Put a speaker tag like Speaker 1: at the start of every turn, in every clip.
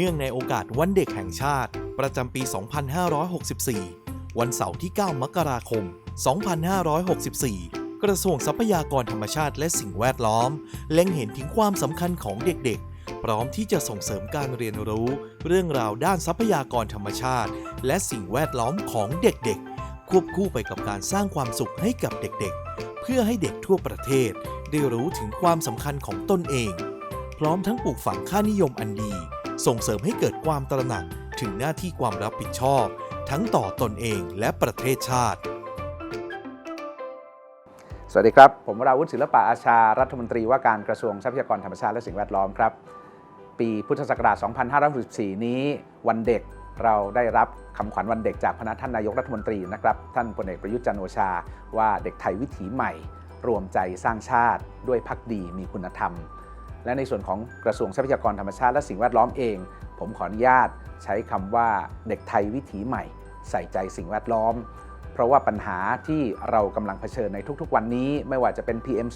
Speaker 1: นื่องในโอกาสวันเด็กแห่งชาติ ประจำปี 2564 วันเสาร์ที่ 9 มกราคม 2564 กระทรวงทรัพยากรธรรมชาติและสิ่งแวดล้อม เล็งเห็นถึงความสำคัญของเด็กๆ พร้อมที่จะส่งเสริมการเรียนรู้ เรื่องราวด้านทรัพยากรธรรมชาติ และสิ่งแวดล้อมของเด็กๆ ควบคู่ไปกับการสร้างความสุขให้กับเด็กๆ เพื่อให้เด็กทั่วประเทศ ได้รู้ถึงความสำคัญของตนเอง พร้อมทั้งปลูกฝังค่านิยมอันดี ส่งเสริมให้เกิดความตระหนักถึงหน้าที่ความรับผิดชอบ ทั้งต่อตนเองและประเทศชาติ
Speaker 2: สวัสดีครับ ผมวราวุฒิศิลปะอาชา รัฐมนตรีว่าการกระทรวงทรัพยากรธรรมชาติและสิ่งแวดล้อมครับ ปีพุทธศักราช 2564 นี้วันเด็กเราได้รับคำขวัญวันเด็กจากพนักท่านนายกรัฐมนตรีนะครับ ท่านพลเอกประยุทธ์จันโอชา ว่าเด็กไทยวิถีใหม่ รวมใจสร้างชาติ ด้วยพักดีมีคุณธรรม และในส่วนของกระทรวงทรัพยากรธรรมชาติและสิ่งแวดล้อมเอง ผมขออนุญาตใช้คำว่าเด็กไทยวิถีใหม่ ใส่ใจสิ่งแวดล้อม เพราะว่าปัญหาที่เรากำลังเผชิญในทุกๆ วันนี้ ไม่ว่าจะเป็น PM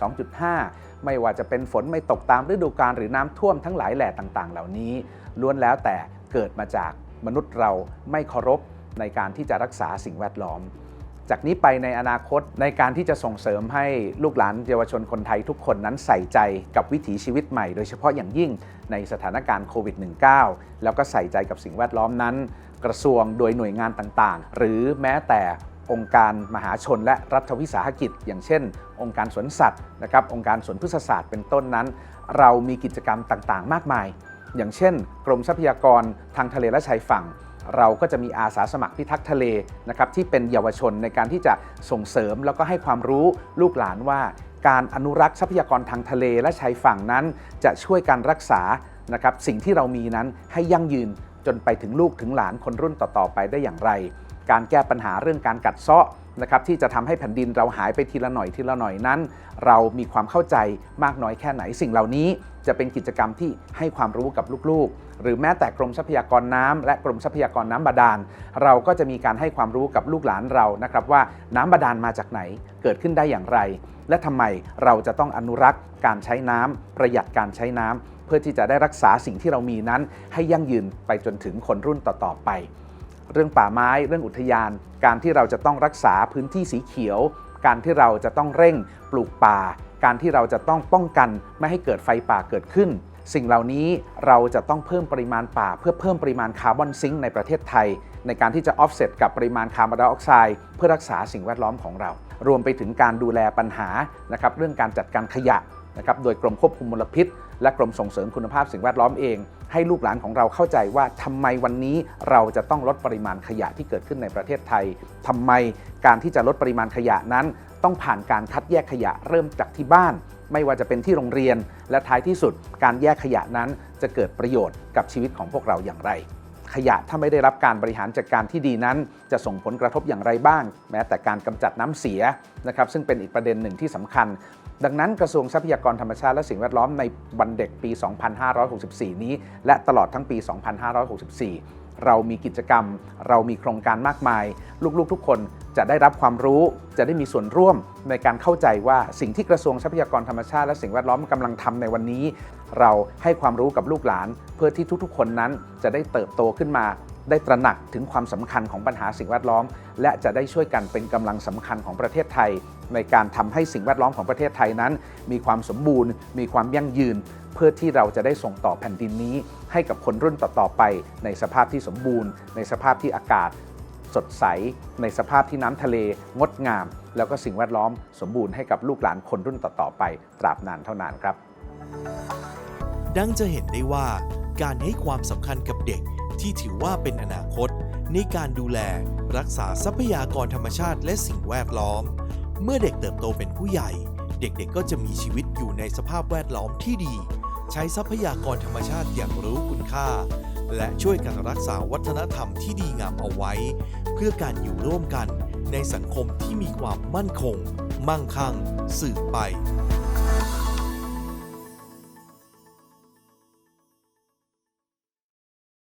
Speaker 2: 2.5 ไม่ว่าจะเป็นฝนไม่ตกตามฤดูกาลหรือน้ำท่วมทั้งหลายแหล่ต่างๆ เหล่านี้ ล้วนแล้วแต่เกิดมาจากมนุษย์เราไม่เคารพในการที่จะรักษาสิ่งแวดล้อม จากนี้ไปในอนาคตในการที่จะส่งเสริมให้ลูกหลานเยาวชนคนไทยทุกคนนั้นใส่ใจกับวิถีชีวิตใหม่ โดยเฉพาะอย่างยิ่งในสถานการณ์โควิด -19 แล้วก็ใส่ใจกับสิ่งแวดล้อมนั้น กระทรวงโดยหน่วยงานต่างๆ หรือแม้แต่องค์การมหาชนและรัฐวิสาหกิจ อย่างเช่น องค์การสวนสัตว์นะครับองค์การสวนพฤกษศาสตร์เป็นต้นนั้น เรามีกิจกรรมต่างๆ มากมาย อย่างเช่น กรมทรัพยากรทางทะเลและชายฝั่ง เราก็จะมีอาสาสมัครพิทักษ์ทะเลนะครับที่เป็นเยาวชนในการที่จะส่งเสริมแล้วก็ให้ความรู้ลูกหลานว่า การอนุรักษ์ทรัพยากรทางทะเลและชายฝั่งนั้น จะช่วยการรักษานะครับสิ่งที่เรามีนั้นให้ยั่งยืนจนไปถึงลูกถึงหลานคนรุ่นต่อๆไปได้อย่างไร การแก้ปัญหาเรื่องการกัดเซาะนะครับที่จะทำให้แผ่นดินเราหายไปทีละหน่อยทีละหน่อยนั้น เรามีความเข้าใจมากน้อยแค่ไหนสิ่งเหล่านี้ จะเป็นกิจกรรมที่ให้ความรู้กับลูกๆ หรือแม้แต่กรมทรัพยากรน้ำและกรมทรัพยากรน้ำบาดาล เราก็จะมีการให้ความรู้กับลูกหลานเรานะครับว่าน้ำบาดาลมาจากไหนเกิดขึ้นได้อย่างไร และทำไมเราจะต้องอนุรักษ์การใช้น้ำประหยัดการใช้น้ำเพื่อที่จะได้รักษาสิ่งที่เรามีนั้น ให้ยั่งยืนไปจนถึงคนรุ่นต่อๆไป เรื่องป่าไม้เรื่องอุทยาน การที่เราจะต้องรักษาพื้นที่สีเขียว การที่เราจะต้องเร่งปลูกป่า การที่เราจะต้องป้องกันไม่ให้เกิดไฟป่าเกิดขึ้น สิ่งเหล่านี้เราจะต้องเพิ่มปริมาณป่า เพื่อเพิ่มปริมาณคาร์บอนซิงค์ในประเทศไทย ในการที่จะออฟเซตกับปริมาณคาร์บอนไดออกไซด์เพื่อรักษาสิ่งแวดล้อมของเรา รวมไปถึงการดูแลปัญหานะครับเรื่องการจัดการขยะ นะครับโดยกรมควบคุมมลพิษ และกรมส่งเสริมคุณภาพสิ่งแวดล้อมเอง ให้ลูกหลานของเราเข้าใจว่าทำไมวันนี้เราจะต้องลดปริมาณขยะที่เกิดขึ้นในประเทศไทยทำไมการที่จะลดปริมาณขยะนั้น ต้องผ่านการคัดแยกขยะเริ่มจากที่บ้าน ไม่ว่าจะเป็นที่โรงเรียน และท้ายที่สุด การแยกขยะนั้นจะเกิดประโยชน์กับชีวิตของพวกเราอย่างไรขยะถ้าไม่ได้รับการบริหารจัดการที่ดีนั้น จะส่งผลกระทบอย่างไรบ้าง แม้แต่การกำจัดน้ำเสียนะครับซึ่งเป็นอีกประเด็นหนึ่งที่สำคัญ ดังนั้นกระทรวงทรัพยากรธรรมชาติและสิ่งแวดล้อมในวันเด็กปี 2564 นี้ และตลอดทั้งปี 2564 เรามีกิจกรรม เรามีโครงการมากมาย ลูกๆ ทุกคนจะได้รับความรู้ จะได้มีส่วนร่วมในการเข้าใจว่าสิ่งที่กระทรวงทรัพยากรธรรมชาติและสิ่งแวดล้อมกำลังทำในวันนี้ เราให้ความรู้กับลูกหลาน เพื่อที่ทุกๆ คนนั้นจะได้เติบโตขึ้นมา ได้ตระหนักถึงความสำคัญของปัญหาสิ่งแวดล้อม และจะได้ช่วยกันเป็นกำลังสำคัญของประเทศไทย ในการทำให้สิ่งแวดล้อมของประเทศไทยนั้น มีความสมบูรณ์ มีความยั่งยืน เพื่อที่เราจะได้ส่งต่อแผ่นดินนี้ ให้กับคนรุ่นต่อๆไป ในสภาพที่สมบูรณ์ ในสภาพที่อากาศ สดใส ในสภาพที่น้ำทะเล งดงาม แล้วก็สิ่งแวดล้อมสมบูรณ์ให้กับลูกหลานคนรุ่นต่อๆไป ตราบนานเท่านานครับ
Speaker 1: ดังจะเห็นได้ว่าการให้ความสำคัญกับเด็ก ที่ถือว่าเป็นอนาคต ในการดูแล รักษาทรัพยากรธรรมชาติและสิ่งแวดล้อม เมื่อเด็กเติบโตเป็นผู้ใหญ่ เด็กๆก็จะมีชีวิตอยู่ในสภาพแวดล้อมที่ดี ใช้ทรัพยากรธรรมชาติอย่างรู้คุณค่า และช่วยกันรักษาวัฒนธรรมที่ดีงามเอาไว้ เพื่อการอยู่ร่วมกันในสังคมที่มีความมั่นคง มั่งคั่งสืบไป